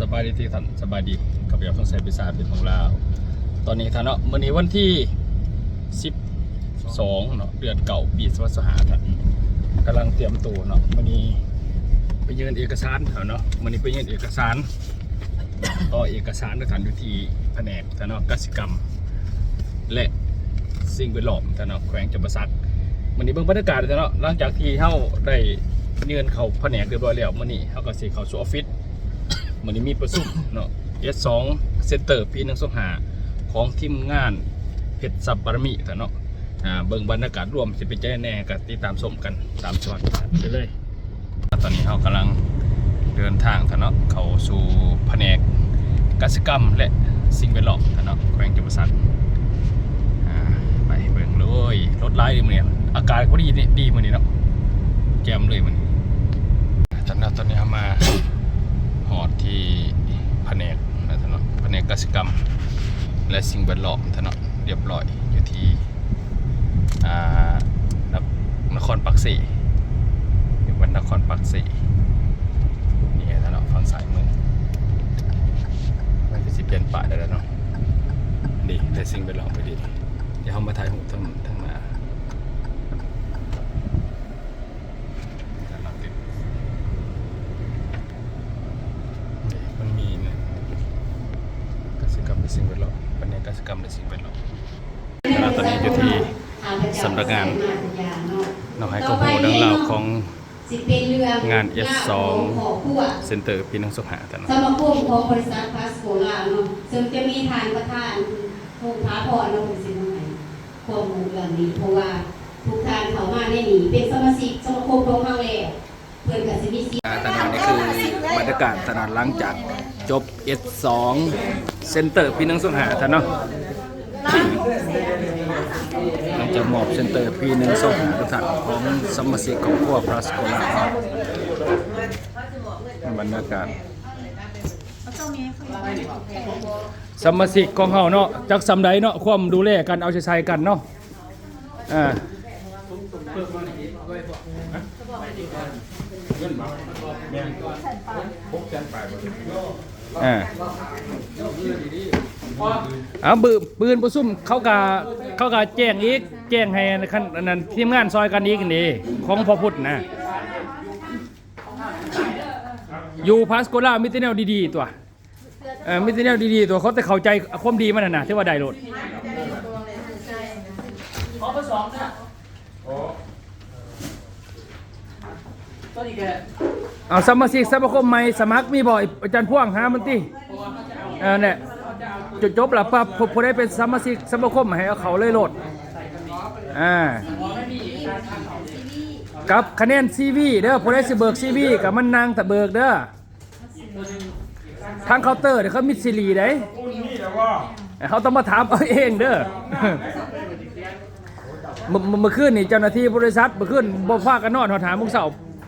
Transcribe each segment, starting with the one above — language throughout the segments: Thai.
สบายดีที่ท่านสบายดีกับยาฟังใส่พิซซ่าเป็นของเราตอนนี้ท่านเนาะมื้อนี้วันที่12เนาะเดือนเก่าปีสวัสดิ์หาท่านกำลังเตรียมตัวเนาะมื้อนี้ไปยื่นเอกสารเถอะเนาะมื้อนี้ไปยื่นเอกสารต่อเอกสารด้วยท่านอยู่ที่แผนกท่านเนาะกสิกรรม และสิ่งแวดล้อมท่านเนาะแขวงจำปาสักมื้อนี้เบิ่งบรรยากาศท่านเนาะหลังจากที่เฮาได้ยื่นเข้าแผนกเรียบร้อยแล้วมื้อนี้เฮาก็สิเข้าสู่ออฟฟิศ มันนี้มีประสุมเนาะ S2 เซนเตอร์ปีหนึ่งสองหาของทีมงานเพชรสับบารมีแต่เนาะอ่าเบิ่งบรรยากาศรวมสิเป็นใจแน่กับติดตามชมกันตามชวนไปเลย ตอนนี้เรากำลังเดินทางเนาะเข้าสู่แผนกกสิกรรมและสิ่งแวดล้อมเนาะแขวงจุมสันไปเบิ่งเลยรถไล่ดีมื้อนี้อากาศก็ดีดีมื้อนี้เนาะแจ่มเลยมื้อนี้นี้ตอนนี้เอามา หอดที่แผนกนะท่านเนาะแผนกกสิกรรม และสิ่งแวดล้อมถนนเรียบร้อยอยู่ที่นคนครปักสีอยู่บนนครปักสีนี่ถนนฝั่งซ้ายมือมันจะสิเปลี่ยนป่าได้แล้วเนาะดีแต่สิ่งแวดล้อมไปดีเดี๋ยวเขามาถ่ายหูทั้งทั้งหน้าด้านหลังติด มันมีเนี่ยกสิกรรมในสิ่งแวดล้อมปัญญาก สิกรรมในสิ่งแวดล้อมตอนนี้อยู่ที่สำนักงานน้องไฮโกโฮดังเล่าวของงาน S2 เซ็นเตอร์ปีนังสุหาแต่เนาะสมาคมของบริษัทพาสโกลาเนาะซึ่งจะมีทานประธานภูมิพาพรเนาะเป็นสิ่งใหม่ข้อมูลเรื่องนี้เพราะว่าทุกทานเขามาในนี้เป็นสมาชิกสมาคมของเราแล้วเพื่อนกับสิมีสิทธิ์ตอนนี้คือบรรยากาศตลาดหลังจากจบ S2 เซ็นเตอร์ปีนังสุหาท่านเนาะ เราจะมอบเซ็นเตอร์ปีหนึ่งสองหาท่านของสมาชิกของพวกพลัสโกลาบรรยากาศสมาชิกของเฮาเนาะจักสำใดเนาะความดูแลกันเอาใจใส่กันเนาะอ่า อ่าเอาบืปืนประซุ่มเขากะเขากะแจ้งอีก แจ้งให้คันอันนั้นทีมงานซอยกันอีกนี่ของพ่อพุทธนะอยู่พาสโกล่ามิเตแนวดี ๆ ตัวเออมิตรแนวดี ๆ ตัวเขาแต่เข้าใจความดีมันน่ะที่ว่าได้โหลด เอาสมาชิกสมาคมใหม่สมัครมีบ่อยอาจารย์พ่วงหามันติเออเนี่ยจบจบแล้วปั๊บผมผมได้เป็นสมาชิกสมาคมให้เอาเขาเลยโหลดอ่ากับคะแนนซีวีเด้อผมได้สิเบิกซีวีกับมันนางแต่เบิกเด้อทางเคาน์เตอร์เดี๋ยวเขามิดซิลีได้เขาต้องมาถามเอาเองเด้อเมื่อเมื่อคืนนี่เจ้าหน้าที่บริษัทเมื่อคืนบ่ฟ้ากันนอนเขาถามมุกเสา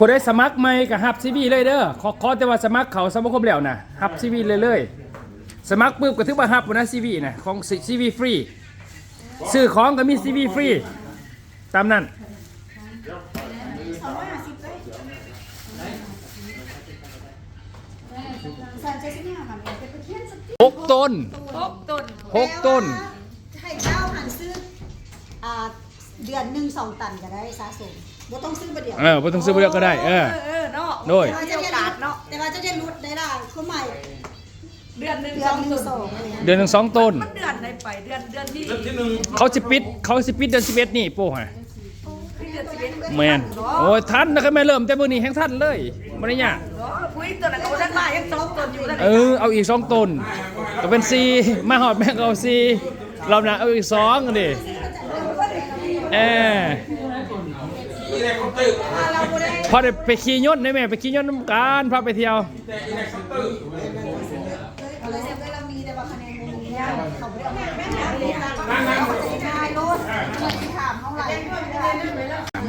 ผู้ได้สมัครใหม่กับฮับซีวีเลยเด้อขอขอแต่ว่าสมัครเขาสมาคมแล้วนะฮับซีวีเลยเลยสมัครปุ๊บก็ถือว่าฮับนะซีวีนะของซีวีฟรีซื้อของก็มีซีวีฟรีตามนั้นหกต้นหกต้นหกต้นให้เจ้าหันซื้ออ่าเดือนหนึ่งสองตันก็ได้สะสม บ่ต้องซื้อประเดี๋ยวเออบ่ต้องซื้อไปเดียวก็ได้ เออ เออเนาะโดยแต่ว่าจะเรียนรู้แต่ว่าจะเรียนรู้ได้ล่ะเขาใหม่เดือนหนึ่งเดืสอนองหนึ่งต้นสองอะไรเงี้ยเดือนหนึ่งสองต้น มันเดือนไหนไปเดือนเดือนที่เขาสิปิด เขาสิปิดเดือนสิบเอ็ดนี่โป้ฮะเดือนสิบเอ็ดแมนโอ้ยทันนะครับแม่เริ่มแต่มื้อนี้แห้งทันเลยบ่ได้ยากเนาะปุ้ยตัวนั้นก็บ่ทันมายังสองต้นอยู่นั่นเออเอาอีกสองต้นก็เป็นสี่มาหอดแม่งก็เอาสี่รอบหน้าเอาอีกสองอั นดิเออพอได้ไปขี่ยนต์ได้ไหมไปขี่ยนต์น้ำการพาไปเที่ยวแต่ว่าคะแลดมันถามเท่าไหร่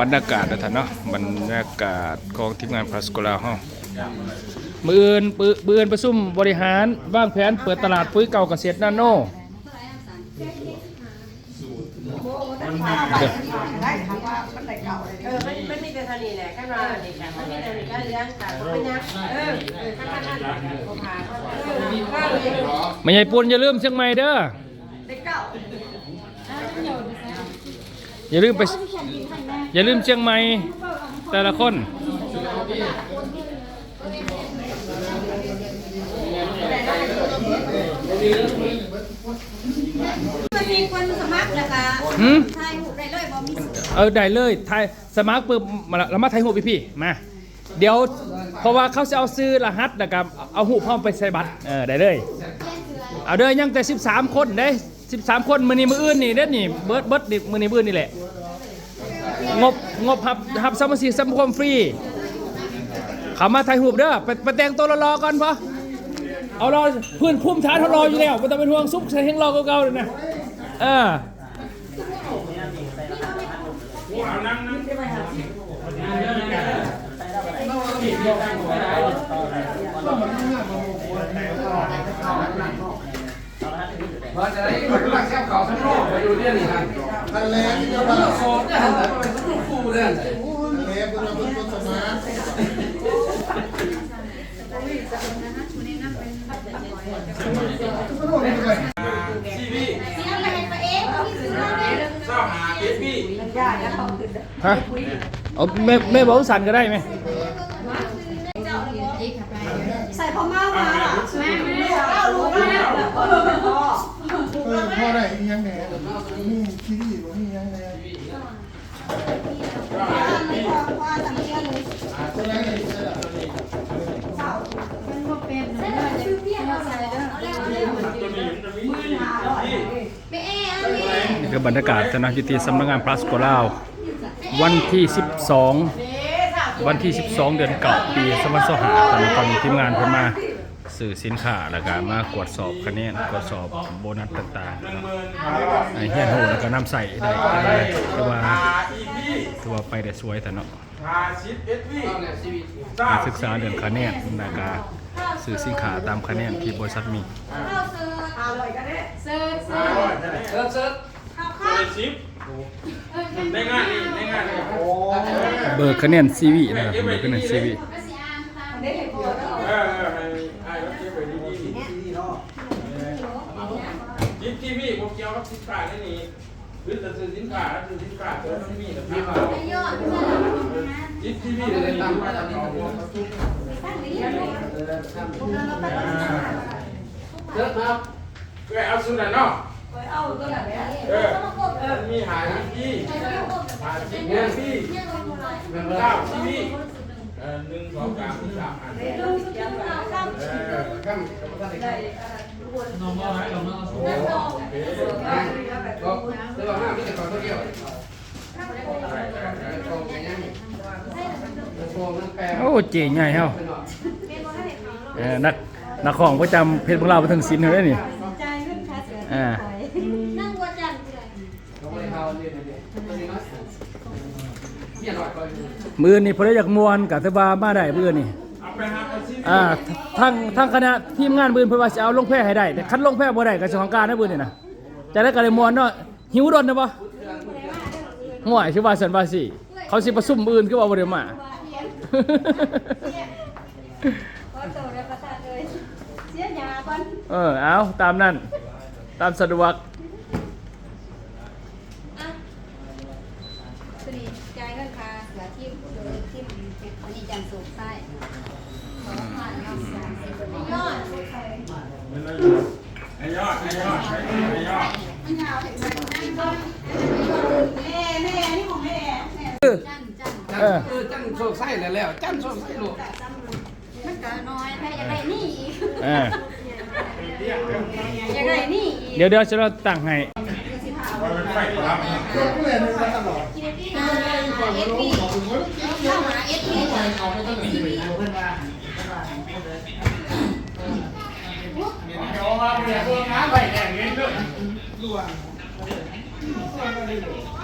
บรรยากาศนะท่านเนาะบรรยากาศของทีมงานพาสโกลาเฮามืออื่นปืมืออื่นประชุมบริหารวางแผนเปิดตลาดปุ๋ยเก่าเกษตรนาโน ได้ถามว่ามันไหน เก่าเลยเออมันมันมีแต่เท่านี้แหละข้างนอกนี่ค่ะมันมีแต่นี้ก็เลี้ยงแต่ก็เป็นยังเออเออข้างข้างข้างผมพาเขาเออข้าวเลยไม่ใช่ปุ่นอย่าลืมเชียงใหม่เด้อเด็กเก่าอย่าลืมไป อย่าลืมเชียงใหม่แต่ละคนมันมีคนสมัครนะคะหืมทายหูได้ เออได้เลยไทยสมาร์ทปึ๊บมาเรามาไทยหูพี่พี่มา เดี๋ยวเพราะว่าเขาจะเอาซื้อรหัสนะครับเอาหูพ่อไปใส่บัตรเออได้เลย เอาเด้อยังแต่ 13 คนได้ 13 คนมือนี้มืออื่นนี่เด้อนี่เบิร์ดเบิร์ดนี่มือนี้มืออื่นนี่แหละงบงบหับหับสมาชิกสัมคมฟรีเขามาไทยหูเด้อไปไปแต่งตัวรอก่อนพอเอารอเพื้นพุ่มฐานเขารออยู่แล้วม่ต้องเป็นห่วงซุปใส่เฮงรอเก่าๆเลยนะเออ ว่าจะได้หมดหลักแซ่บเขาทั้งโลกไปดูเนี่ยนี่ครับทะเลที่จะมาโซนเนี่ยหันไปทั้งลูกคู่เนี่ยทะเลบุรีบุรีสมาร์ทซีวี เสียไปให้ตัวเองเอาที่ซื้อมาเนี่ย ชอบหาเอฟบี ย่าแล้วเขาขึ้น ฮะเอาแม่แม่บอกสันก็ได้ไหมใส่พอเมามาอะแม่แม่เอาลูกมาเออพ่อได้ยังแหน่นี่คิดอีกว่ามียังแหน่ไงนี่ยนเอาใส่เด้อเอาแล้วเอาแล้วไปเอ๊ะอันนี้นี่คือบรรยากาศนะอยู่ที่สำนักงานพลัสโกลาว วันที่ 12 วันที่ 12 เดือนเก่าปีสมัสหาตอนตอนทีมงานเพิ่นมาสื่อสินค้าแล้วก็มากวดสอบคะแนนกวดสอบโบนัสต่างๆเนาะไอ้เฮียนโหแล้วก็น้ำใส่ได้ได้ถือว่าอีพีถือว่าไปได้สวยแต่เนาะการศึกษาเรื่องคะแนนแล้วก็สื่อสินค้าตามคะแนนที่บริษัทมีข้าวเสิร์ฟอร่อยกันเนี่ยเสิร์ฟเสิอร์ฟร่อยจะได้เซิร์ฟเซิร์ ฟข้าวข้าวชิปได้งานนี่ได้งานนี่โอ้เบิกคะแนนซีวีนะครับเบิกคะแนนซีวีก็สิอ่านตามได้เห็นพอแล้วเอเออให้ให้รับเก็บไปดีๆยิปทีวีผมเกี่ยวกับสินค้านี่นี่คือจะซื้อสินค้าซื้อสินค้าตัวมันมีแต่พี่มาไอ้ยอดเพื่อนยิปทีวีเลยตามมาตามนี้ตั้งไว้ที่ไหนเซิร์ฟครับเอ้ยเอาสุดน่ะเนาะ เอาตัวไหนเนี่ยเออเออมีหายิปทีหาจิปเงินที่เก้าทีวีเออหนึ่งสองสามสี่สามอันเรื่องสุดยอดเราข้ามเออข้ามกับท่านได้อีกน้องมาให้เรามาโอ้โอเคก็เดี๋ยวห้ามีแต่ก่อนเดียวโกงยังโกงนั่นแปลโอ้เจ๋งใหญ่เฮาเออนักนักของประจำเพชรพวกเราไปถึงศิลป์เลยนี่ใจเรื่องค่า มือนี่พอได้อยากมวนกับสบามาได้มือนี่เอาไปหาอาชีพอ่าทั้งทั้งคณะทีมงานมือเพิ่นว่าสิเอาลงแพร่ให้ได้แต่คันลงแพร่บ่ได้ก็สิของการนะมือนี่นะจะได้ก็เลยมวนเนาะหิวดนนะบ่ห่วยสิว่าสันว่าสิเขาสิประชุมมื้ออื่นคือว่าบ่ได้มาขอโทษเลยประธานเลยเสียยาก่อนเออเอาตามนั้นตามสะดวก อะสวัสดีจ่ายเงินค่ะเสือที่โดยที่อันนี้จันทร์สุกใต้ขอผ่านเนาะสามสิบยอด ไอ้ยอดไอ้ยอดไอ้ยอดมันยาวถึงไหนแม่แม่นี่ของแม่แม่จันจันเออเออจันโซไส้แล้วแล้วจันโซไส้ลูกมันก็น้อยถ้าอยากได้นี่อีกเอออยากได้นี่อีกเดี๋ยวเดี๋ยวจะเราตั้งให้ไฟครับตัวผู้เอดอ่าเอสพี เข้าหาเอสพี เอาไปตั้งแต่ปีเพื่อนมา เดี๋ยวมาเดี๋ยวเพิ่งน้ำไปแข่งนี้ด้วย ลวงส่วนมาเลย